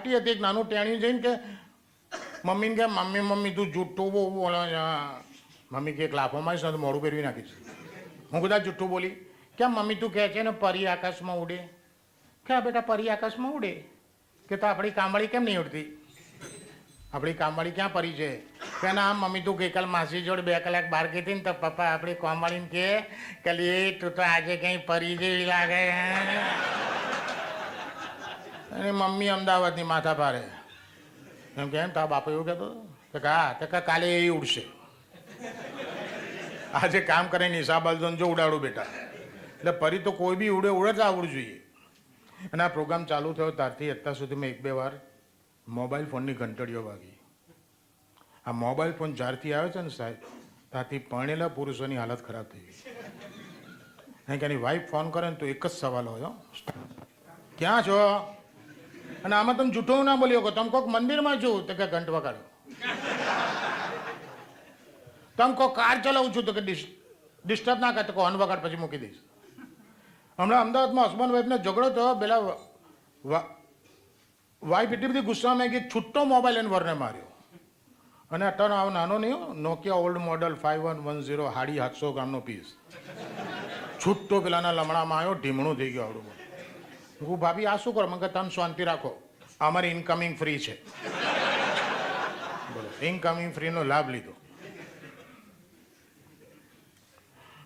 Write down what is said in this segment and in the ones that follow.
Party હતી, એક નાનું ટેણ્યું જઈને કે, મમ્મીને કે, મમ્મી મમ્મી, તું જુઠ્ઠું બહુ બોલે મમ્મી કે, એક લાફો મારીશ ને, તો મોડું પહેરવી નાખીશ હું કદાચ જુઠ્ઠું બોલી. કેમ મમ્મી, તું કહે છે ને, પરી આકાશમાં ઉડે? કે બેટા પરી આકાશમાં ઉડે? કે તો આપણી કામવાળી કેમ નહીં ઉડતી? આપણી કામવાળી ક્યાં પરી છે? કે ના, મમ્મી, તું ગઈકાલ માસી જોડે બે કલાક બહાર ગઈ હતી ને, તો પપ્પા આપણી કામવાળીને કે કે લે, તું તો આજે કંઈ પરી જેવી લાગે અને મમ્મી અમદાવાદની માથા પારે એમ કે એમ તારા બાપા એવું કહેતો તો કે હા. તો કે કાલે એ ઉડશે. આજે કામ કરે નિશા બાલદન જો ઉડાડું બેટા. એટલે ફરી તો કોઈ બી ઉડે ઉડે જ આવડવું જોઈએ. અને આ પ્રોગ્રામ ચાલુ થયો ત્યારથી અત્યાર સુધી મેં એક બે વાર મોબાઈલ ફોનની ઘંટડીઓ વાગી. આ મોબાઈલ ફોન જ્યારથી આવ્યો છે ને સાહેબ, ત્યારથી પરણેલા પુરુષોની હાલત ખરાબ થઈ ગઈ. કારણ કે એની વાઈફ ફોન કરે ને તો એક જ સવાલ હોય, હો. ક્યાં છો? અને આમાં તમે જૂઠું ના બોલ્યો કે તમે કોક મંદિરમાં છું તો કે ઘંટ વગાડો. તમે કહો કાર ચલાવું છું તો કે ડિસ્ટર્બ ના કરે તો કહો હોર્ન વગાડ પછી મૂકી દઈશ. હમણાં અમદાવાદમાં હસબન્ડ વાઈફને ઝઘડો થયો, પેલા વાઈફ એટલી બધી ગુસ્સામાં કે છૂટો મોબાઈલ એને વરને માર્યો. અને અટન આવો નાનો નહીં Nokia old model five one one zero હાડી સાતસો ગ્રામનો પીસ છૂટતો પેલાના લમણામાં આવ્યો, ઢીમણું થઈ ગયો આવડું હું ભાભી, આ શું કરો? મને તમે શાંતિ રાખો. અમારી ઇનકમિંગ ફ્રી છે. બોલો ઇનકમિંગ ફ્રીનો લાભ લીધો.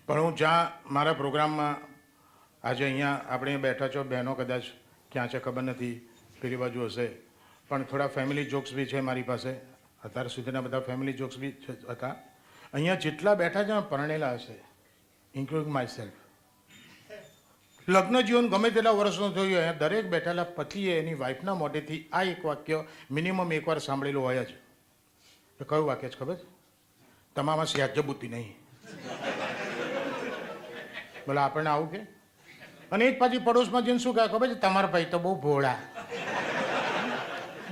પણ હું જ્યાં મારા પ્રોગ્રામમાં આજે અહીંયા આપણે બેઠા છો, બહેનો કદાચ ક્યાં છે ખબર નથી, પેલી બાજુ હશે. પણ થોડા ફેમિલી જોક્સ બી છે મારી પાસે. અત્યાર સુધીના બધા ફેમિલી જોક્સ બી હતા. અહીંયા જેટલા બેઠા છે પરણેલા હશે ઇન્ક્લુડિંગ માય સેલ્ફ લગ્ન જીવન ગમે તેટલા વર્ષનું થયું હોય દરેક બેઠેલા પતિએ એની વાઈફના મોઢેથી આ એક વાક્ય મિનિમમ એકવાર સાંભળેલું હોય જ. એ કયું વાક્ય છે ખબર? તમામ તમામાં સ્યાજ બુદ્ધિ નહીં. બોલે, આપણને આવું કે? અને એ જ પછી પડોશમાં જઈને શું કહે? ખબર છે? તમારા ભાઈ તો બહુ ભોળા.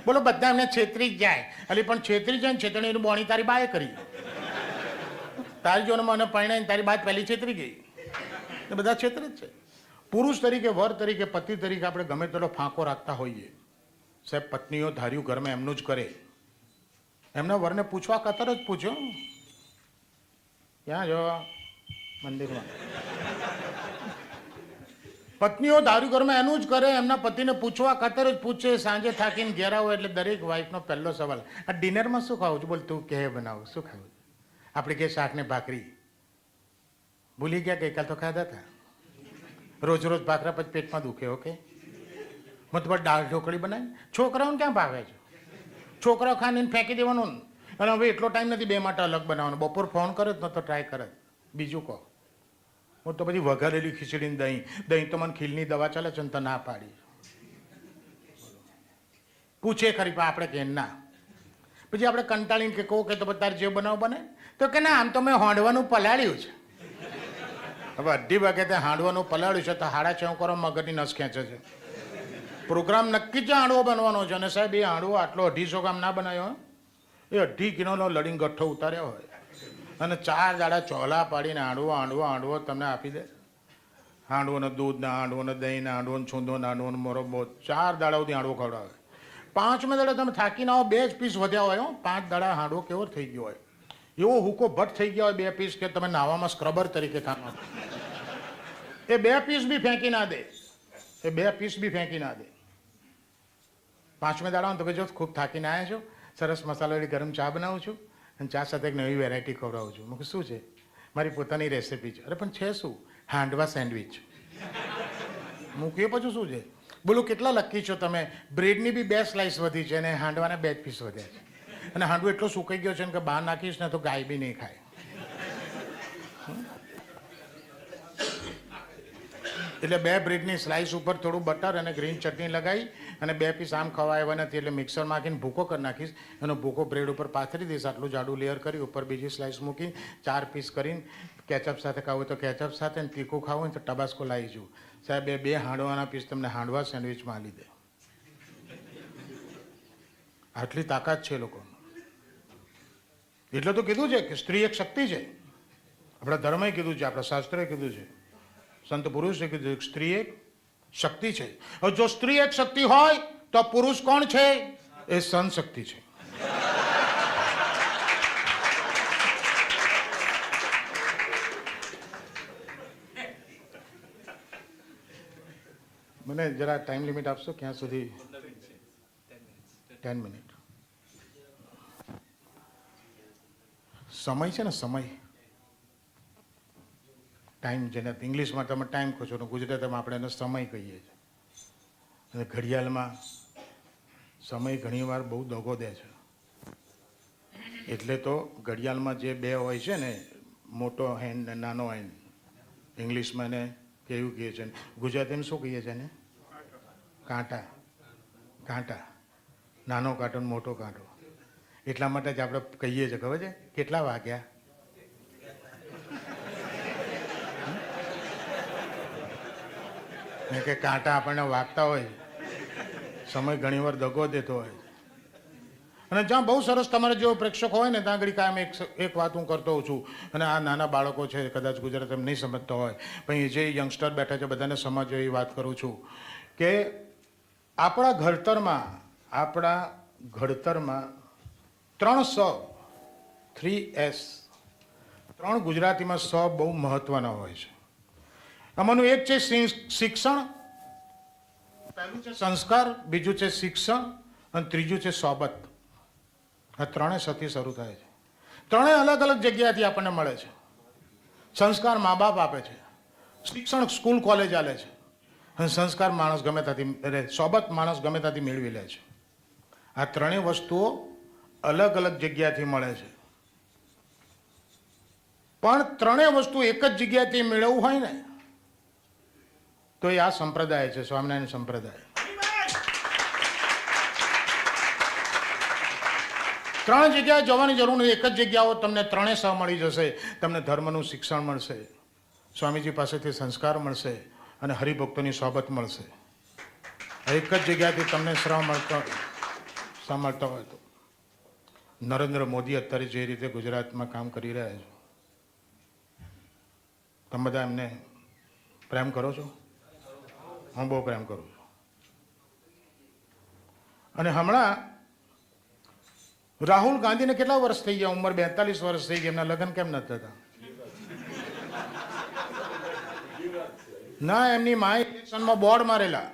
બોલો, બધા એમને છેતરી જ જાય. એટલે પણ છેતરી જાય ને છેતરીની બોણી તારી બાએ કરી. તારી જોને મને પરણાઈને તારી બાદ પહેલી છેતરી ગઈ. બધા છેતરે જ છે. પુરુષ તરીકે, વર તરીકે, પતિ તરીકે આપણે ગમે તેટલો ફાંકો રાખતા હોઈએ. સાહેબ, પત્નીઓ ધાર્યું ઘરમાં એમનું જ કરે. એમના વરને પૂછવા કતર જ પૂછ્યો ક્યાં જો મંદિરમાં. પત્નીઓ ધાર્યું ઘરમાં એનું જ કરે, એમના પતિને પૂછવા કતર જ પૂછે. સાંજે થાકીને ઘેર આવો એટલે દરેક વાઈફનો પહેલો સવાલ, આ ડિનરમાં શું ખાવું છું? બોલ, તું કે બનાવું, શું ખાવું? આપણે કે શાક ને ભાખરી. ભૂલી ગયા ગઈકાલ તો ખાધા હતા રોજ રોજ ભાખરા પછી પેટમાં દુખે ઓકે હું તો દાળ ઢોકળી બનાવી છોકરાઓને ક્યાં ભાવે છે? છોકરાઓ ખાને ફેંકી દેવાનું. અને હવે એટલો ટાઈમ નથી બે માટે અલગ બનાવવાનો. બપોર ફોન કરે ન તો ટ્રાય કરે. બીજું કહો. હું તો પછી વઘારેલી ખીચડીને દહીં. દહીં તો મને ખીલની દવા ચાલે છે ને તો ના પાડી પૂછે ખરી, પણ આપણે કે ના? પછી આપણે કંટાળીને કે કહો કે તો તારે જે બનાવ બને. તો કે ના, આમ તો મેં હોંડવાનું પલાળ્યું છે. હવે અઢી વાગે તે હાંડવાનું પલાળ્યું છે તો હાડા છ કરો, મગજની નસ ખેંચે છે. પ્રોગ્રામ નક્કી જ હાંડવો બનવાનો છે અને સાહેબ, એ હાંડવો આટલો અઢીસો ગ્રામ ના બનાવ્યો. એ અઢી કિલોનો લડીને ગઠ્ઠો ઉતાર્યો હોય. અને ચાર દાડા ચોલા પાડીને હાંડવો હાંડવો હાંડવો તમને આપી દે. હાંડવોને દૂધને, હાંડવોને દહીં ને હાંડવોને છૂંદોને, હાંડવોને મોરબો ચાર દાડા સુધી હાંડવો ખવડાવે. પાંચમે દાડા તમે થાકી ના હો બે જ પીસ વધ્યા હોય પાંચ દાડા હાંડવો કેવો થઈ ગયો હોય. એવો હુકો ભટ્ટ થઈ ગયા હોય બે પીસ કે તમે નાવામાં સ્ક્રબર તરીકે કામ આપો. એ બે પીસ બી ફેંકી ના દે. એ બે પીસ બી ફેંકી ના દે. પાંચમે દાડા તમે જો, ખૂબ થાકીને આવ્યા છો. સરસ મસાલાવાળી ગરમ ચા બનાવું છું અને ચા સાથે એક નવી વેરાયટી ખવડાવું છું. મેં શું છે? મારી પોતાની રેસિપી છે. અરે, પણ છે શું? હાંડવા સેન્ડવિચ કે પછી શું છે? બોલો, કેટલા લકી છો તમે? બ્રેડની બી બે સ્લાઇસ વધી છે અને હાંડવાના બે પીસ વધ્યા છે. અને હાંડવો એટલો સુકાઈ ગયો છે ને કે બહાર નાખીશ ને તો ગાય બી નહીં ખાય. એટલે બે બ્રેડની સ્લાઇસ ઉપર થોડું બટર અને ગ્રીન ચટણી લગાવી અને બે પીસ આમ ખવાય એવા નથી, એટલે મિક્સરમાં માખીને ભૂકો કરી નાખીશ એનો ભૂકો બ્રેડ ઉપર પાથરી દઈશ, આટલું જાડું લેયર કરી, ઉપર બીજી સ્લાઇસ મૂકી ચાર પીસ કરીને કેચઅપ સાથે ખાવું તો કેચઅપ સાથે ને તીખું ખાવું હોય તો ટબાસ્કો લાવી જવું. સાહેબ બે બે હાંડવાના પીસ તમને હાંડવા સેન્ડવિચમાં આલી દે. આટલી તાકાત છે લોકો. એટલે તો કીધું છે કે સ્ત્રી એક શક્તિ છે. આપણા ધર્મે કીધું છે આપણા શાસ્ત્રે કીધું છે. સંત પુરુષે કીધું સ્ત્રી એક શક્તિ છે. હવે જો સ્ત્રી એક શક્તિ હોય તો પુરુષ કોણ છે? એ સનશક્તિ છે. મને જરા ટાઈમ લિમિટ આપશો? ક્યાં સુધી? ટેન મિનિટ સમય છે ને સમય. ટાઈમ જેને ઇંગ્લિશમાં તમે ટાઈમ કહો છો ને ગુજરાતીમાં આપણે એને સમય કહીએ છીએ. અને ઘડિયાળમાં સમય ઘણીવાર બહુ દગો દે છે. એટલે તો ઘડિયાળમાં જે બે હોય છે ને મોટો હેન્ડ ને નાનો હેન્ડ ઇંગ્લિશમાં એને કેવું કહે છે ગુજરાતીમાં શું કહીએ છીએ ને કાંટા. કાંટા. નાનો કાંટો મોટો કાંટો. એટલા માટે જ આપણે કહીએ છીએ, ખબર છે? કેટલા વાગ્યા? કે કાંટા આપણને વાગતા હોય. સમય ઘણીવાર દગો દેતો હોય. અને જ્યાં બહુ સરસ તમારા જેવો પ્રેક્ષક હોય ને, ત્યાં આગળ કાયમ એક એક વાત હું કરતો હોઉં છું. અને આ નાના બાળકો છે, કદાચ ગુજરાત એમ નહીં સમજતા હોય. પણ એ જે યંગસ્ટર બેઠા છે, બધાને સમજો એવી વાત કરું છું કે આપણા ઘડતરમાં આપણા ઘડતરમાં ત્રણ સ થ્રી એસ ત્રણ ગુજરાતીમાં સ બહુ મહત્વના હોય છે. આમાંનું એક છે શિક્ષણ, પહેલું છે સંસ્કાર, બીજું છે શિક્ષણ, અને ત્રીજું છે સોબત. આ ત્રણે સથી શરૂ થાય છે. ત્રણેય અલગ અલગ જગ્યાથી આપણને મળે છે. સંસ્કાર મા બાપ આપે છે. શિક્ષણ સ્કૂલ, કોલેજ આલે છે. અને સંસ્કાર માણસ ગમે ત્યાંથી સોબત માણસ ગમે ત્યાંથી મેળવી લે છે. આ ત્રણેય વસ્તુઓ અલગ અલગ જગ્યાથી મળે છે. પણ ત્રણેય વસ્તુ એક જ જગ્યાથી મેળવવું હોય ને, તો એ આ સંપ્રદાય છે, સ્વામિનારાયણ સંપ્રદાય. ત્રણ જગ્યાએ જવાની જરૂર નથી, એક જ જગ્યાઓ તમને ત્રણેય સહ મળી જશે, તમને ધર્મનું શિક્ષણ મળશે, સ્વામીજી પાસેથી સંસ્કાર મળશે, અને હરિભક્તોની સોબત મળશે. એક જ જગ્યાથી તમને શ્રમ મળતો મળતો હોય તો. નરેન્દ્ર મોદી અત્યારે જે રીતે ગુજરાતમાં કામ કરી રહ્યા છે, તમે બધા એમને પ્રેમ કરો છો? હું બહુ પ્રેમ કરું છું. અને હમણાં રાહુલ ગાંધીને કેટલા વર્ષ થઈ ગયા? ઉંમર બેતાલીસ વર્ષ થઈ ગઈ. એમના લગ્ન કેમ ન થતા? ના, એમની માએ ઇલેક્શનમાં બોર્ડ મારેલા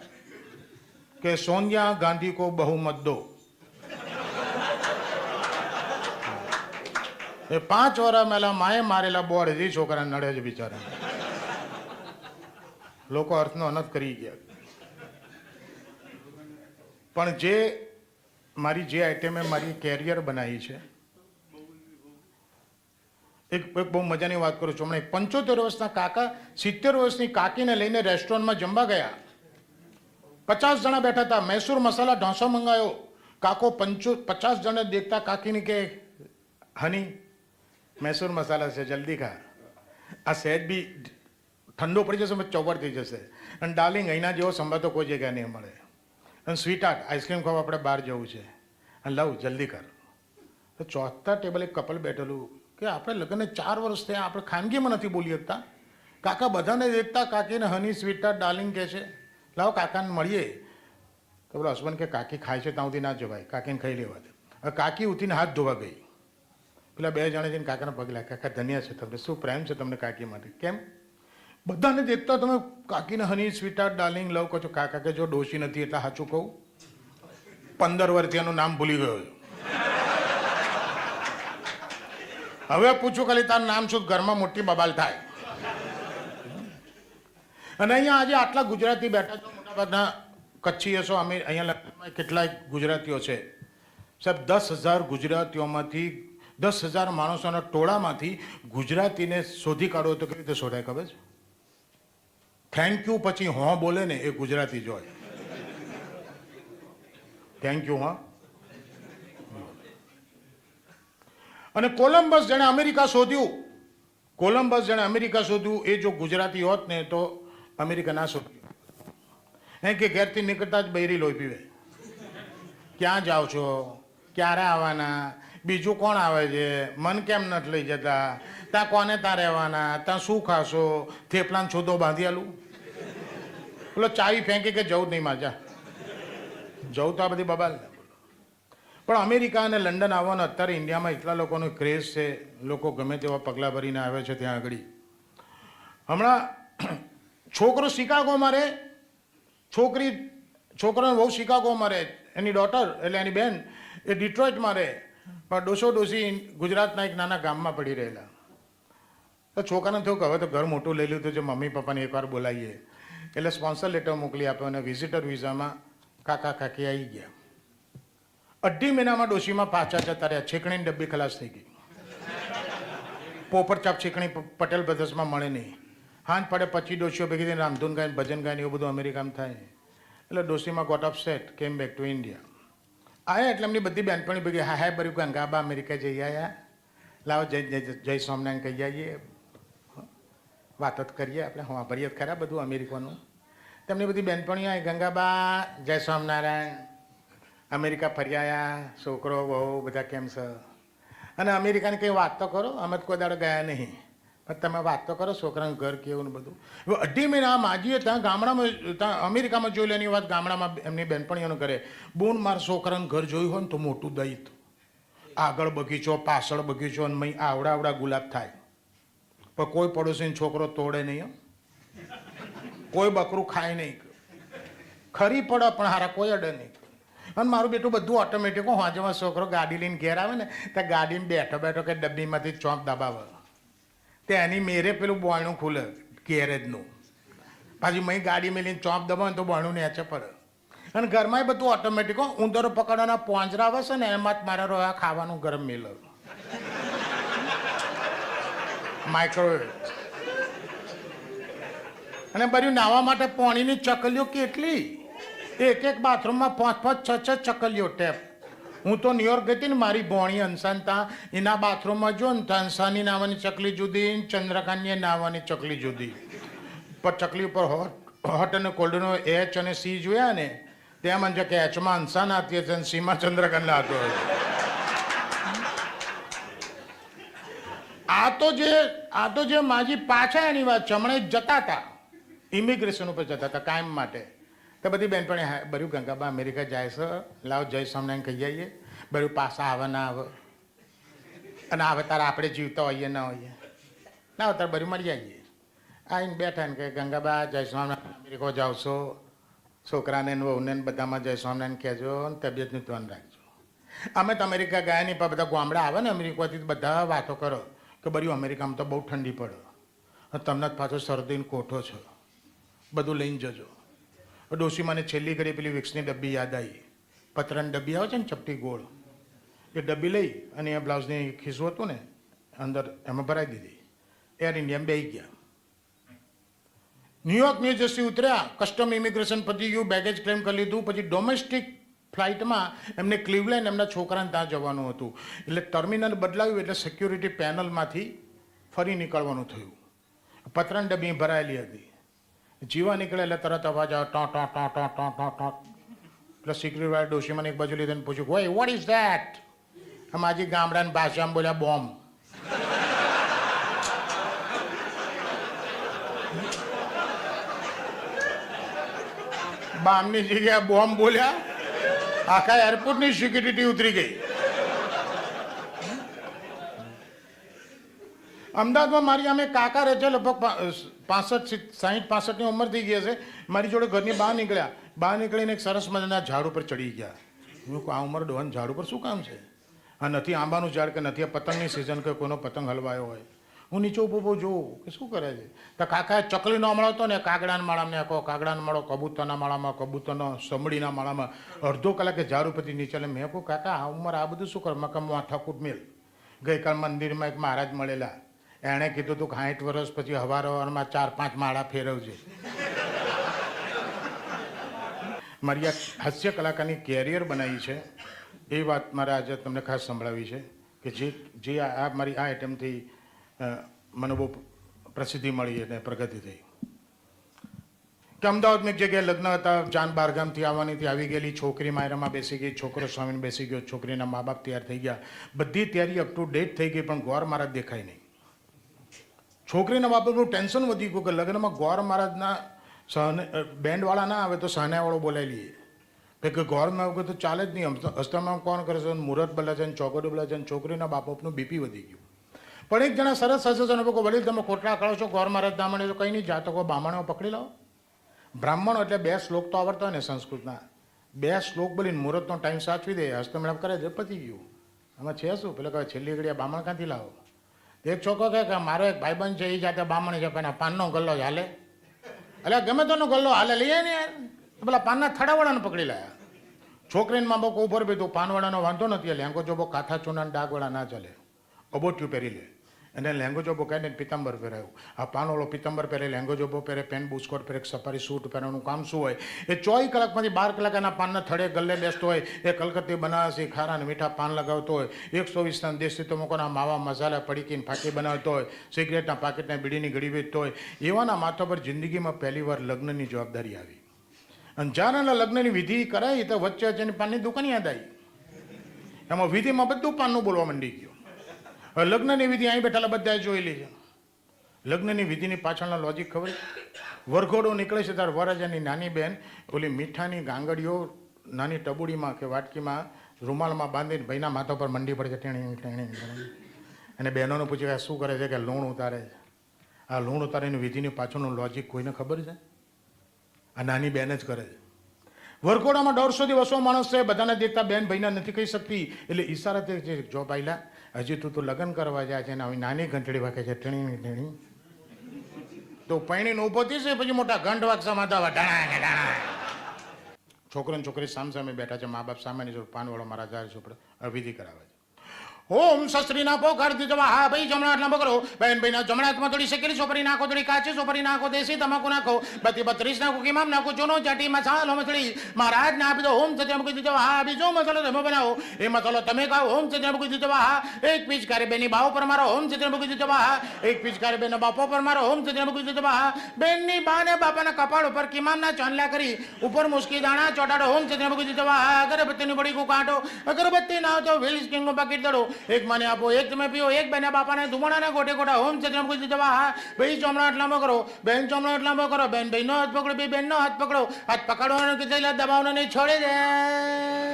કે સોનિયા ગાંધી કો બહુમત દો. એ પાંચ વર્ષ પહેલા માએ મારેલા બોર્ડ હજી છોકરા નડે છે બિચારા. લોકો અર્થનો અનર્થ કરી ગયા. પણ જે મારી જે આઈટમે મારી કેરિયર બનાવી છે, એક એક બહુ મજાની વાત કરું છું. હમણાં એક પંચોતેર વર્ષના કાકા સિત્તેર વર્ષની કાકીને લઈને રેસ્ટોરન્ટમાં જમવા ગયા. પચાસ જણા બેઠા હતા. મૈસૂર મસાલા ઢોસો મંગાયો. કાકો પંચો, પચાસ જણા દેખતા કાકીને કે, હની મૈસૂર મસાલા છે જલ્દી ખા આ સહેજ બી ઠંડો પડી જશે ચોપડ થઈ જશે અને ડાર્લિંગ અહીંના જેવો સંભાળ તો કોઈ જગ્યાએ નહીં મળે અને સ્વીટ આર્ટ આઈસ્ક્રીમ ખાવા આપણે બહાર જવું છે અને લવ જલ્દી કર તો ચોથા ટેબલ એક કપલ બેઠેલું કે આપણે લગ્નને ચાર વર્ષ થયા આપણે ખાનગીમાં નથી બોલી શકતા કાકા બધાને દેખતા કાકીને હની સ્વીટ આર્ટ ડાર્લિંગ કહે છે, લાવો કાકાને મળીએ. તો બોલો, હસબન્ડ કે કાકી ખાય છે ત્યાં સુધી ના જવાય, કાકીને ખાઈ લેવા દે. કાકી ઉઠીને હાથ ધોવા ગઈ. પેલા બે જણે જઈને કાકાના પગ લાગે કાકા, ધન્યા છે તમને. શું પ્રેમ છે તમને કાકી માટે કેમ? બધાને દેખતા તમે કાકીને હની સ્વીટાર ડાર્લિંગ લવ કહો છો. કાકા કે, જો ડોશી નથી એટલે સાચું કહું? પંદર વર્ષથી નામ ભૂલી ગયો હવે પૂછું, ખાલી તારું નામ શું? ઘરમાં મોટી બબાલ થાય. અને અહીંયા આજે આટલા ગુજરાતી બેઠા છો, મોટાભાગના કચ્છી હશો, અમે અહીંયા લખનઉમાં કેટલાય ગુજરાતીઓ છે. સાહેબ, દસ હજાર ગુજરાતીઓમાંથી દસ હજાર માણસોના ટોળામાંથી ગુજરાતીને શોધી કાઢો તો કેવી રીતે શોધાય ખબર છે? થેન્ક યુ પછી હો બોલે ને એ ગુજરાતી જ હોય. થેન્ક યુ હા. અને કોલંબસ જેણે અમેરિકા શોધ્યું. કોલંબસ જેણે અમેરિકા શોધ્યું. એ જો ગુજરાતી હોત ને તો અમેરિકા ના શોધ્યું. હે કે ઘેરથી નીકળતા જ બૈરી લોહી પીવે. ક્યાં જાઓ છો? ક્યારે આવવાના? બીજું કોણ આવે છે? મન કેમ નથી લઈ જતા? ત્યાં કોને ત્યાં રહેવાના? ત્યાં શું ખાશો? થેપલાન છોદો બાંધી આલું? બોલો, ચાવી ફેંકી કે જવું જ નહીં માજા? જવું તો આ બધી બબાલ. પણ અમેરિકા અને લંડન આવવાનો અત્યારે ઇન્ડિયામાં એટલા લોકોનો ક્રેઝ છે, લોકો ગમે તેવા પગલાં ભરીને આવે છે ત્યાં આગળ. હમણાં છોકરો શિકાગોમાં રહે. છોકરી, છોકરોને બહુ શિકાગોમાં રહે. એની ડોટર એટલે એની બેન, એ ડિટ્રોઇટમાં રહે. પણ ડોસો ડોસી ગુજરાતના એક નાના ગામમાં પડી રહેલા. તો છોકરાને થયું કે હવે તો ઘર મોટું લઈ લીધું છે, મમ્મી પપ્પાને એકવાર બોલાવીએ. એટલે સ્પોન્સર લેટર મોકલી આપ્યો અને વિઝિટર વિઝામાં કાકા કાકી આવી ગયા. અઢી મહિનામાં ડોશીમાં પાછા જતા રહ્યા છીકણીની ડબ્બી ખલાસ થઈ ગઈ. પોપર ચાપ છીકણી પટેલ બ્રધર્સમાં મળે નહીં. હાંજ પડે પછી ડોશીઓ ભેગી થઈને રામધૂન ગાઈને ભજન ગાઈને એવું બધું અમેરિકામાં થાય. એટલે ડોશીમાં got set came back to India આયા એટલે એમની બધી બેનપણી ભેગી, હા હા, બર્યું ગંગાબા અમેરિકા જઈ આવ્યા લાવો, જય જય સ્વામિનારાયણ કહી આવીએ વાત જ કરીએ આપણે, હા ભરીએ ખરા બધું અમેરિકાનું. તેમની બધી બેનપણીઓ આવી ગંગાબા જય સ્વામિનારાયણ, અમેરિકા ફરી આવ્યા છોકરો બહુ બધા કેમ છે? અને અમેરિકાની કંઈ વાત તો કરો, અમે તો કોઈ દાડો ગયા નહીં. તમે વાત તો કરો છોકરાનું ઘર કેવું ને બધું. હવે અઢી મહિના માજીએ ત્યાં ગામડામાં, ત્યાં અમેરિકામાં જોઈ લેની વાત, ગામડામાં એમની બેનપણીઓનું કરે બોન, મારા છોકરાનું ઘર જોયું હોય ને તો મોટું દહીં આગળ બગીચો, પાછળ બગીચો અને મય આવડા આવડા ગુલાબ થાય. પણ કોઈ પડોશીનો છોકરો તોડે નહીં. કોઈ બકરું ખાય નહીં. ખરી પડે પણ હારા કોઈ અડે નહીં. અને મારું બેટું બધું ઓટોમેટિક હું. હાજમાં છોકરો ગાડી લઈને ઘેર આવે ને, ત્યાં ગાડીમાં બેઠો બેઠો કે ડબ્બીમાંથી ચોંપ દબાવે. તે એની મેરે પેલું બોયણું ખુલે, ગેરેજનું. પાછી મેં ગાડી મેલીને ચોંપ દબાવે તો બોયણું નેચે પડે. અને ઘરમાં બધું ઓટોમેટિક હો, ઉંદરો પકડવાના પોંજરા આવે ને એમાં જ મારા રોયા ખાવાનું ગરમ મેળવ માઇક્રોવેવ અને બધું નાવા માટે પાણીની ચકલીઓ કેટલી? એક એક બાથરૂમમાં પાંચ પાંચ છ છ ચકલીઓ ટેપ. હું તો ન્યુયોર્ક ગઈ હતી ને મારી ભોણી અંસાનતા એના બાથરૂમમાં જો ને અંસાની નાવાની ચકલી જુદી ચંદ્રકાંતની નાવાની ચકલી જુદી. પર ચકલી ઉપર હોટ હોટ અને કોલ્ડનો એચ અને સી જોયા ને ત્યાં મને કે એચમાં અંસાન નાતી હશે અને સીમાં ચંદ્રકાંત હતો આ તો જે, આ તો જે માજી પાછા એની વાત છે. હમણાં જતા હતા. ઇમિગ્રેશન ઉપર જતા હતા, કાયમ માટે. તો બધી બેનપણી હા બર્યું ગંગાબા અમેરિકા જાય છે. લાવ જય સ્વામિનારાયણ કહી આવીએ. બર્યું પાછા આવે ના આવે. અને આવે તારે આપણે જીવતા હોઈએ ના હોઈએ. ના આવે તારે બર્યું મળી આવીએ. આવીને બેઠા ને કે ગંગાબા, જય સ્વામિનારાયણ, અમેરિકા જાઓ છો. છોકરાને વહુને બધામાં જય સ્વામિનારાયણ કહેજો અને તબિયતનું ધ્યાન રાખજો. અમે તો અમેરિકા ગયા નહીં પણ બધા ગામડા આવે ને અમેરિકાથી બધા વાતો કરો કે બર્યું અમેરિકામાં તો બહુ ઠંડી પડે. તમને જ પાછો શરદીને કોઠો છો. બધું લઈને જજો. ડોશી મને છેલ્લી ઘડી પેલી વિક્સની ડબ્બી યાદ આવી. પતરાની ડબ્બી આવે છે ને ચપટી ગોળ. એ ડબ્બી લઈ અને એ બ્લાઉઝની ખીસું હતું ને, અંદર એમાં ભરાઈ દીધી. એર ઇન્ડિયામાં બેસી ગયા. ન્યુયોર્ક ન્યૂ જર્સી ઉતર્યા, કસ્ટમ ઇમિગ્રેશન પતી ગયું બેગેજ ક્લેમ કરી લીધું, પછી ડોમેસ્ટિક ફ્લાઇટમાં એમને ક્લીવલેન્ડ એમના છોકરાને ત્યાં જવાનું હતું. એટલે ટર્મિનલ બદલાવ્યું એટલે સિક્યુરિટી પેનલમાંથી ફરી નીકળવાનું થયું. પતરાની ડબ્બી ભરાયેલી હતી. જીવા નીકળે એટલે તરત અવાજ આવે ટો ટો ટો ટો ટો ટો ટો એટલે સિક્યુરિટી વાળા ડોશી એક બાજુ લીધે પૂછ્યું હોય વોટ ઇઝ ધેટ અમાજી ગામડાની ભાષામાં બોલ્યા, બોમ્બ. બામની જગ્યાએ બોમ્બ બોલ્યા, આખા એરપોર્ટની સિક્યુરિટી ઉતરી ગઈ. અમદાવાદમાં મારી અમે કાકા રહે છે, લગભગ પાસઠ સાઠ પાસઠની ઉંમર થઈ ગઈ છે મારી જોડે ઘરની બહાર નીકળ્યા. બહાર નીકળીને એક સરસ મજાના ઝાડ ઉપર ચડી ગયા. હું આ ઉંમર ડોહન ઝાડ ઉપર શું કામ છે? આ નથી આંબાનું ઝાડ કે નથી, આ પતંગની સિઝન કે કોઈનો પતંગ હલવાયો હોય. હું નીચે ઊભો ઊભો જોઉં કે શું કરે છે? તો કાકાએ ચકલીનો મળતો ને કાગડાના માળામાં કહો કાગડાના માળો, કબૂતરના માળામાં, કબૂતરનો સમડીના માળામાં, અડધો કલાકે ઝાડ ઉપરથી નીચે મેં કહું, કાકા, આ ઉંમર આ બધું શું કર? મેં આ ઠકુટ મેલ. ગઈકાલ મંદિરમાં એક મહારાજ મળેલા. એણે કીધું તું સાઠ વર્ષ પછી હવાર હવારમાં ચાર પાંચ માળા ફેરવજે. મારી આ હાસ્ય કલાકારની કેરિયર બનાવી છે. એ વાત મારે આજે તમને ખાસ સંભળાવી છે કે જે જે આ મારી આ આઈટમથી મને બહુ પ્રસિદ્ધિ મળી અને પ્રગતિ થઈ. કે અમદાવાદમાં જગ્યાએ લગ્ન હતા, જાન બારગામથી આવવાની થી આવી ગયેલી, છોકરી માયરામાં બેસી ગઈ, છોકરો સ્વામીને બેસી ગયો, છોકરીના મા બાપ તૈયાર થઈ ગયા. બધી તૈયારી અપ ટુ ડેટ થઈ ગઈ, પણ ગોર મારા દેખાય નહીં. છોકરીના બાપનું ટેન્શન વધી ગયું કે લગ્નમાં ગોર મહારાજના સહને બેન્ડવાળા ના આવે તો સહનાવાળો બોલાવી લઈએ કે ગોરમાં વગર તો ચાલે જ નહીં. હસ્તામાં કોણ કરે છે? મુહૂર્ત બદલે છે ચોકડી બદલે છે છોકરીના બાપ બાપનું બીપી વધી ગયું. પણ એક જણા સરસ સજેશન આપો કે વડીલ તમે ખોટલા કરો છો, ગોર મહારાજ દામણે તો કંઈ નહીં, જાતકો બ્રાહ્મણો પકડી લો બ્રાહ્મણો એટલે બે શ્લોક તો આવડતા હોય ને સંસ્કૃતના. બે શ્લોક બોલીને મુહૂર્તનો ટાઈમ સાચવી દે, હસ્તમેળાપ કરે છે, પતી ગયું. આમાં છે શું? પેલા કહે છેલ્લી ઘડીયા બામણ ક્યાંથી લાવો? એક છોકરો કહે કે મારો એક ભાઈબંધ છે એ જાતે બામણ છે પણ પાનનો ગલ્લો જ હાલે. એટલે ગમે તેનો ગલ્લો હાલે, લઈએ ને યાર. પેલા પાનના થડાવાળાને પકડી લાયા છોકરીને માં બહુ ઉભર બી તું પાનવાળાનો વાંધો નથી લેંગો બહુ કાથા ચૂના ડાગવાળા ના ચાલે. અબોટ્યું પહેરી લે. અને લેંગો કહે ને પિત્તંબર પહેરાયું આ પાનોલો પિત્તંબર પહેરે લેંગો જોબો પહેરે પેન બુસ્કોટ પહેરે સફારી સૂટ પહેરવાનું કામ શું હોય એ ચોવીસ કલાકમાંથી બાર કલાક એના પાનના થડે ગલ્લે બેસતો હોય એ કલકત્તી બનાવે ખારા અને મીઠા પાન લગાવતો હોય એકસો વીસના દેશથી તો મૂકોના માવા મસાલા પડીકીને ફાંકી બનાવતો હોય સિગરેટના પાકેટના બીડીની ઘડી વેચતો હોય એવાના માથા પર જિંદગીમાં પહેલી વાર લગ્નની જવાબદારી આવી અને જ્યારે લગ્નની વિધિ કરાઈ તો વચ્ચે વચ્ચેની પાનની દુકાન યાદ આવી એમાં વિધિમાં બધું પાનનું બોલવા માંડી ગયું લગ્નની વિધિ અહીં બેઠેલા બધાએ જોઈ લીધી લગ્નની વિધિની પાછળના લોજિક ખબર? વરઘોડો નીકળે છે ત્યારે વરરાજાની નાની બહેન ઓલી મીઠાની ગાંગડીઓ, નાની ટબુડીમાં કે વાટકીમાં, રૂમાલમાં બાંધીને ભાઈના માથા પર મંડી પડે છે, ટેણી ટેણી અને બહેનોને પૂછે કે શું કરે છે કે લૂણ ઉતારે છે? આ લૂણ ઉતારીની વિધિની પાછળનું લોજિક કોઈને ખબર છે? આ નાની બહેન જ કરે છે. વરઘોડામાં દોઢસોથી બસો માણસ છે, બધાને દેખતા બેન ભાઈના નથી કહી શકતી. એટલે ઈશારા જે જો ભાઈલા હજી તું તો લગ્ન કરવા જાય છે ને આવી નાની ઘંટડી વાગે છે, ટીણી ટીણી. તો પૈણીને ઊભો થશે પછી મોટા ઘંટ વાગસા માતા ઢાણા ઢાણા છોકરો ને છોકરી સામ સામે બેઠા છે, મા બાપ સામેની જોડે પાનવાળો મારા જાય હવે વિધિ કરાવે છે. ઓમ શસ્ત્રી ના પોકાર દીધવા હા ભાઈ, જમણા હાથના બેન ભાઈ ના જમણા હાથમાં થોડી શેકેલી, સોપરી નાખો, થોડી કાચી સોપરી નાખો, દેશી તમાકુ નાખો. બધી બત્રીસ નાખો કિમામ નાખો, ચોનો ચાટી મસાલો મથળી મહારાજ ને આપી દો ઓમ સત્ય મૂકી દીધો, હા, બીજો મસાલો તમે બનાવો. એ મસાલો તમે ખાઓ ઓમ સત્ય મૂકી દીધો, હા. એક પિચકારી બેની બાવ પર મારો ઓમ સત્ય મૂકી દીધો, હા. એક પિચકારી બેન બાપો પર મારો ઓમ સત્ય મૂકી દીધો, હા. બેનની બા ને બાપાના કપાળ ઉપર કિમામના ચાંદલા કરી, ઉપર મુસ્કી દાણા ચોટાડો ઓમ સત્ય મૂકી દીધો, હા. અગરબત્તીની બડી કાંટો, અગરબત્તી ના તો વ્હીલ સ્કિંગનું પકીટ દડો. એક મને આપો, એક તમે પીઓ, એક બેને બાપાને ધુમાડાના ગોટે ગોટા. હોમ ચક્રમ કુછ જવા હા, ભાઈ ચોમણા લાંબો કરો, બેન ચોમણા લાંબો કરો, બેન, ભાઈનો હાથ પકડો, બે બેનનો હાથ પકડો. હાથ પકડવાનો કે દબાવવાનો નહીં, છોડી દે.